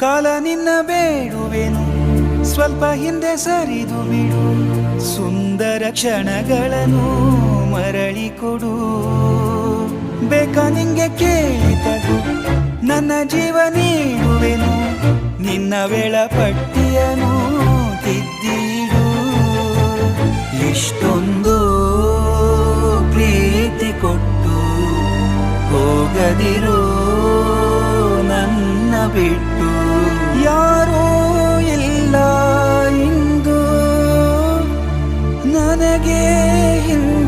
ಕಾಲ ನಿನ್ನ ಬೇಡುವೆನು. ಸ್ವಲ್ಪ ಹಿಂದೆ ಸರಿದು ಬಿಡು. ಸುಂದರ ಕ್ಷಣಗಳನ್ನು ಮರಳಿ ಕೊಡು. ಬೇಕಾ ನಿಂಗೆ ಕೇಳಿದದು ನನ್ನ ಜೀವ ನೀಡುವೆನು. ನಿನ್ನ ವೇಳಪಟ್ಟಿಯನು ತಿದ್ದೀಡು. ಇಷ್ಟೊಂದು ಪ್ರೀತಿ ಕೊಟ್ಟು ಹೋಗದಿರೋ ನನ್ನ ಬಿಟ್ಟು. 내게 있는